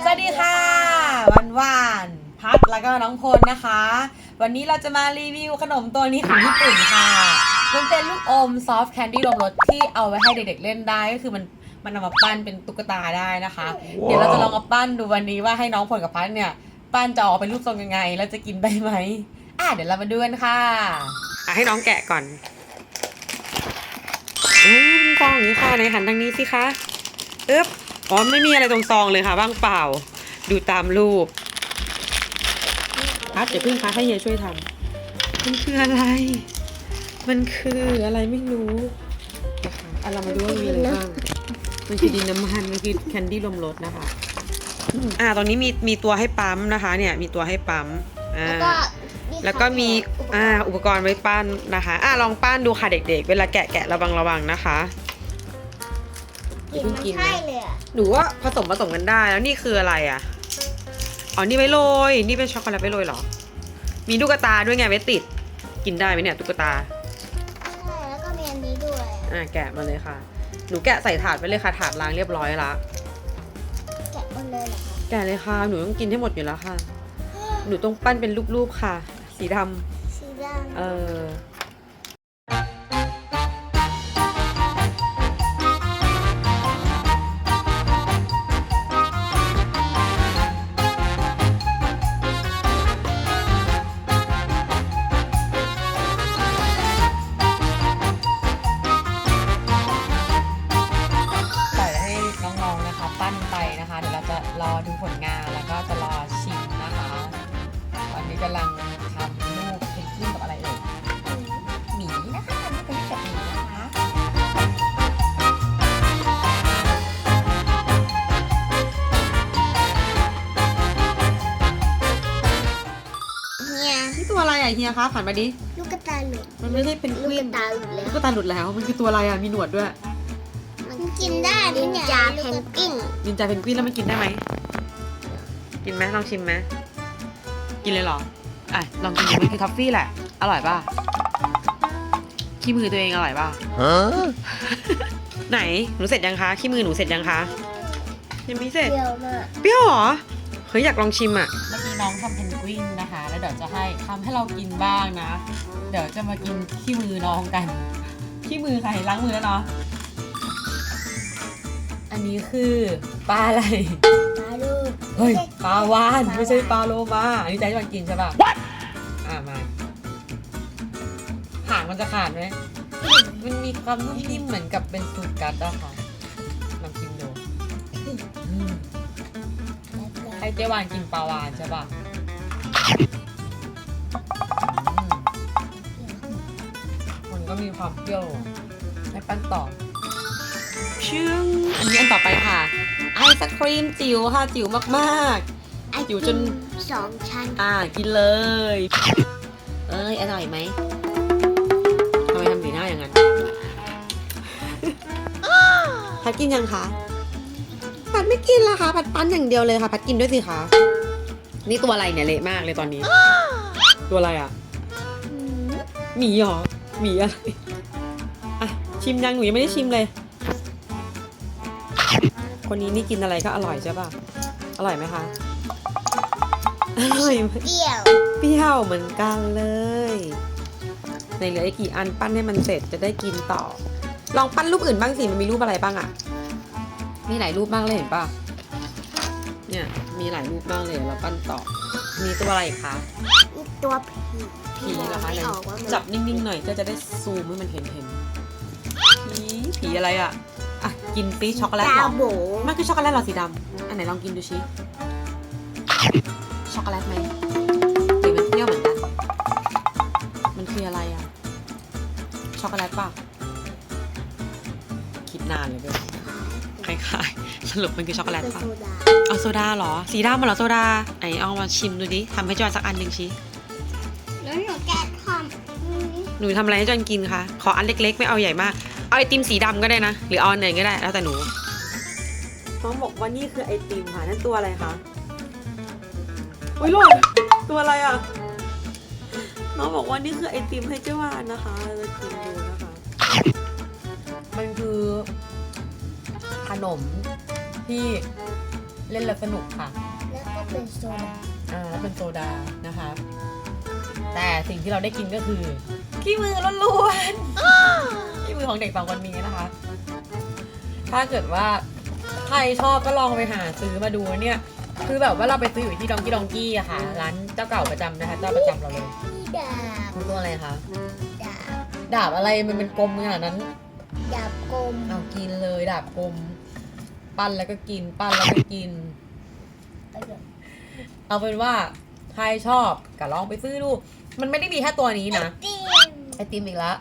สวัสดีค่ะวันวานพัดแล้วก็น้องพลนะคะ วันนี้เราจะมารีวิวขนมตัวนี้ของญี่ปุ่นค่ะ มันเป็นลูกอมซอฟต์แคนดี้รวมรสที่เอาไว้ให้เด็กๆเล่นได้ก็คือมันมันเอามาปั้นเป็นตุ๊กตาได้นะคะ เดี๋ยวเราจะลองมาปั้นดูวันนี้ว่าให้น้องพลกับพัดเนี่ยปั้นจะออกเป็นรูปทรงยังไง แล้วจะกินได้ไหมอะเดี๋ยวเรามาดูกันค่ะอะให้น้องแกะก่อนอืมซองอย่างนี้ค่ะในหันทางนี้สิคะอึ๊บ อ๋อไม่มีอะไรตรงซองเลยค่ะว่างเปล่า ดูตามรูปพัดเดี๋ยวพึ่งพัดให้เฮียช่วยทำมันคืออะไร มันคืออะไรไม่รู้นะคะอะเรามาดูว่ามีอะไรบ้างมันคือดินน้ำมันมันคือแคนดี้ลมรสนะคะอ่าตรงนี้มีมีตัวให้ปั๊มนะคะ เนี่ยมีตัวให้ปั๊มอ่าแล้วก็แล้วก็มีอ่าอุปกรณ์ไว้ปั้นนะคะ อ่าลองปั้นดูค่ะเด็ก ๆ เวลาแกะแกะระวังระวังนะคะ กลิ่นมันใช่เลยอะหนูว่าผสมผสมกันได้ แล้วนี่คืออะไรอะ อ๋อ นี่ไว้โรย นี่เป็นช็อกโกแลตไว้โรยเหรอ มีตุ๊กตาด้วยไงไว้ติด กินได้ไหมเนี่ยตุ๊กตา ใช่แล้วก็มีอันนี้ด้วยอะแกะมาเลยค่ะ หนูแกะใส่ถาดไปเลยค่ะ ถาดล้างเรียบร้อยละ แกะหมดเลยเหรอคะแกะเลยค่ะ หนูต้องกินให้หมดอยู่แล้วค่ะ หนูต้องปั้นเป็นรูปๆค่ะ สีดำสีดเออ กำลังทำรูปเพนกวินกับอะไรเอ่ยหมีนะคะทำเป็นแบบหมีนะคะำเฮียนี่ตัวอะไรอะเฮียคะผ่านมาดิ ลูกกระตาหลุดมันไม่ใช่เพนกลูกวิกนระตาหลุดแล้วลูกตาหลุดแล้ว มันคือตัวอะไรอะ มีหนวดด้วย มันกินได้นินจาเพนกวินนินจาเพนกวินแล้วมันกินได้ไหม กินไหมลองชิมไหมกินเลยเหรอ อะลองกินดูมันคือท็อฟฟี่แหละ อร่อยป่ะขี้มือตัวเองอร่อยป่ะ Huh? ไหนหนูเสร็จยังคะขี้มือหนูเสร็จยังคะยังไม่เสร็จเปรี้ยวมากเปรี้ยวเหรอเฮ้ยอยากลองชิมอะเมื่อกี้น้องทำเพนกวินนะคะ แล้วเดี๋ยวจะให้ทำให้เรากินบ้างนะ เดี๋ยวจะมากินขี้มือน้องกันขี้มือใครล้างมือแล้วเนาะอันนี้คือปลาอะไรมาดู เฮ้ยปลาวานไม่ใช่ปลาโลมาอันนี้ใจจะมากินใช่ป่ะอ่ามาหางมันจะขาดไหมมันมีความนุ่มนิ่มเหมือนกับเป็นสูตรกัดอะค่ะลองกินดูอืมให้เจ๊วานกินปลาวานใช่ป่ะอืมมันก็มีความเปรี้ยวให้ปั้นต่อชึ้งอันนี้อันต่อไปค่ะ ไอศครีมจิ๋วค่ะจิ๋วมากไออยู่ติจนมสองชั้นๆอ่ากินเลย เอ้ย อร่อยไหมทำไมทำสีหน้าอย่างนั้นพัดกินยังคะพัดไม่กินละคะพัดปั้นอย่างเดียวเลยค่ะพัดกินด้วยสิคะนี่ตัวอะไรเนี่ยเละมากเลยตอนนี้ ตัวอะไรอะหมีเหรอหมีอะไรอะชิมยังหนูยังไม่ได้ชิมเลย คนนี้นี่กินอะไรก็อร่อยใช่ป่ะ อร่อยไหมคะ อร่อยไหมเปรี้ยวเปรี้ยวเหมือนกันเลยในเหลืออีกกี่อันปั้นให้มันเสร็จจะได้กินต่อ ลองปั้นรูปอื่นบ้างสิมันมีรูปอะไรบ้างอะมีหลายรูปมากเลยเห็นปะเนี่ยมีหลายรูปมากเลยเราปั้นต่อ มีตัวอะไรอีกคะอีกตัวผีผีเหรอคะไม่ไหนออกว่ามันจับนิ่งๆหน่อยก็จะได้ซูมให้มันเห็นเห็นผีผีอะไรอะ อะกินปีช็อกโกแลตเหรตาอโบมันคือช็อกโกแลตเหรอสีดำอันไหนลองกินดูชิช็อกโกแลตไหมหรือมันเปรี้ยวเหมือนกันมันคืออะไรอะช็อกโกแลตป่ะคิดนานเลยด้วยคล้ายๆสรุปมันคือช็อกโกแลตเป็นป่ะ โซดาเอาโซดาเหรอ สีดำเหรอโซดาไหนเอามาชิมดูดิทำให้จอยสักอันหนึ่งชิแล้วหนูแกะทำอืมหนูทำอะไรให้จอยกินคะขออันเล็กๆ ไม่เอาใหญ่มาก เอาไอติมสีดำก็ได้นะ หรือเอาอันไหนก็ได้ แล้วแต่หนู น้องบอกว่านี่คือไอติมค่ะ นั่นตัวอะไรคะ อุ้ยหล่นตัวอะไรอะ น้องบอกว่านี่คือไอติมให้เจ้าวานนะคะเราจะกินดูนะคะ มันคือขนมที่เล่นแล้วสนุกค่ะ แล้วก็เป็นโซดาอ่าแล้วเป็นโซดานะคะ แต่สิ่งที่เราได้กินก็คือขี้มือล้วน ๆขี้มือของเด็กสองคนนี้นะคะ ถ้าเกิดว่าใครชอบก็ลองไปหาซื้อมาดูเนี่ย คือแบบว่าเราไปซื้ออยู่ที่ดองกี้ดองกี้อะค่ะ ร้านเจ้าเก่าประจำนะคะเจ้าประจำเราเลยที่ดาบมันตัวอะไรคะ ดาบดาบอะไรมันเป็นกลมขนาดนั้น ดาบกลมเอากินเลยดาบกลม ปั้นแล้วก็กิน ปั้นแล้วก็กิน เอาเป็นว่าใครชอบก็ลองไปซื้อดู มันไม่ได้มีแค่ตัวนี้นะติมไอติมอีกแล้ว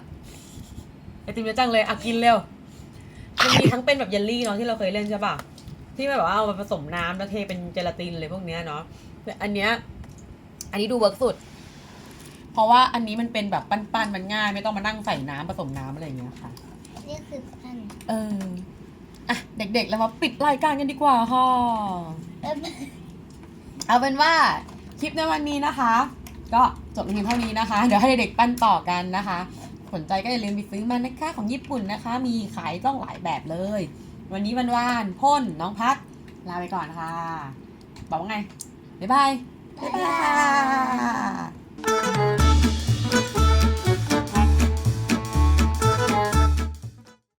ไอติมเยอะจังเลยอะกินเร็วมันมีทั้งเป็นแบบเยลลี่เนาะที่เราเคยเล่นใช่ป่ะที่แบบว่าเอามาผสมน้ำแล้วเทเป็นเจลาตินเลยพวกเนี้ยเนาะแต่อันเนี้ยอันนี้ดูเวิร์กสุด เพราะว่าอันนี้มันเป็นแบบปั้นๆมันง่าย ไม่ต้องมานั่งใส่น้ำผสมน้ำอะไรอย่างเงี้ยค่ะ นี่คือพันเอออะเด็กๆแล้วมาปิดรายการกันดีกว่าค่ะแล้วเอาเป็นว่าคลิปในวันนี้นะคะ ก็จบเพียงเท่านี้นะคะ เดี๋ยวให้เด็กๆปั้นต่อกันนะคะ สนใจก็อย่าลืมไปซื้อมันนะคะของญี่ปุ่นนะคะ มีขายต้องหลายแบบเลย วันนี้วันวานพ่นน้องพัดลาไปก่อนค่ะ บอกว่าไง บ๊ายบาย บ๊ายบาย